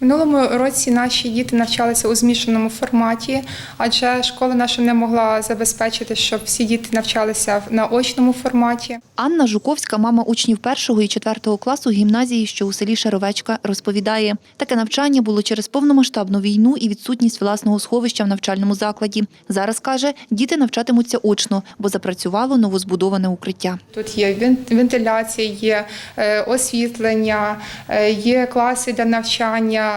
Минулому році наші діти навчалися у змішаному форматі, адже школа наша не могла забезпечити, щоб всі діти навчалися в- на очному форматі. Анна Жуковська, мама учнів першого і четвертого класу гімназії, що у селі Шаровечка, розповідає, таке навчання було через повномасштабну війну і відсутність власного сховища в навчальному закладі. Зараз каже, діти навчатимуться очно, бо запрацювало новозбудоване укриття. Тут є вен- вентиляція, є е, освітлення, е, є класи для навчання.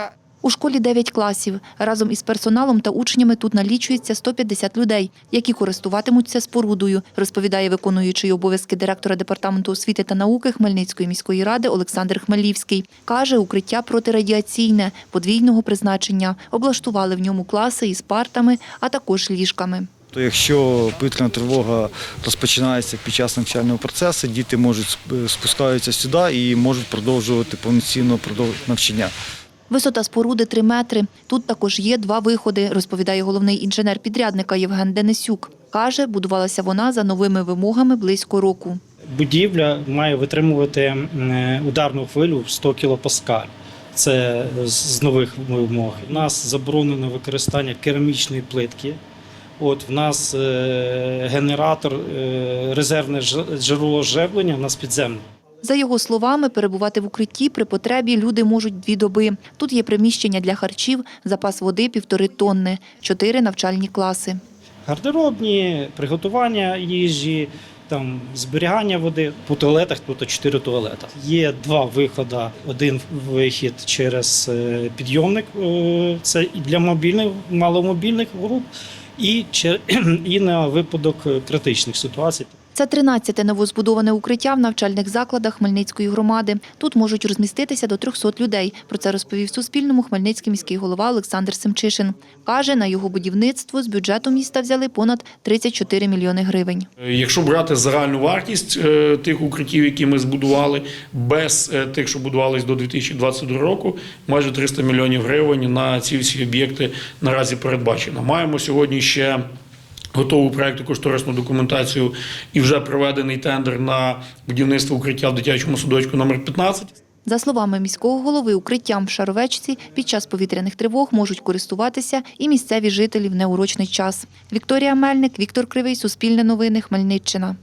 У школі 9 класів. Разом із персоналом та учнями тут налічується 150 людей, які користуватимуться спорудою, розповідає виконуючий обов'язки директора департаменту освіти та науки Хмельницької міської ради Олександр Хмелівський. Каже, укриття протирадіаційне, подвійного призначення. Облаштували в ньому класи із партами, а також ліжками. То якщо повітряна тривога розпочинається під час навчального процесу, діти можуть сп- спускаються сюди і можуть продовжувати повноцінно навчання. Висота споруди 3 метри. Тут також є два виходи, розповідає головний інженер підрядника Євген Денисюк. Каже, будувалася вона за новими вимогами близько року. Будівля має витримувати ударну хвилю в 100 кПа. Це з- нових вимог. У нас заборонено використання керамічної плитки. От в нас е, генератор, е, резервне джерело живлення, у нас підземне. За його словами, перебувати в укритті при потребі люди можуть дві доби. Тут є приміщення для харчів, запас води півтори тонни, чотири навчальні класи. Гардеробні, приготування їжі, там зберігання води по туалетах, тут чотири туалета. Є два виходи. Один вихід через е, підйомник, е, це для мобільних, маломобільних груп, і, чер- і на випадок критичних ситуацій. Це 13-те новозбудоване укриття в навчальних закладах Хмельницької громади. Тут можуть розміститися до 300 людей. Про це розповів Суспільному Хмельницький міський голова Олександр Семчишин. Каже, на його будівництво з бюджету міста взяли понад 34 мільйони гривень. Якщо брати загальну вартість е, тих укриттів, які ми збудували, без е, тих, що будувались до 2022 року, майже 300 мільйонів гривень на ці всі об'єкти наразі передбачено. Маємо сьогодні ще. Готову проекту кошторисну документацію і вже проведений тендер на будівництво укриття в дитячому садочку номер 15. За словами міського голови, укриттям в Шаровечці під час повітряних тривог можуть користуватися і місцеві жителі в неурочний час. Вікторія Мельник, Віктор Кривий, Суспільне новини, Хмельниччина.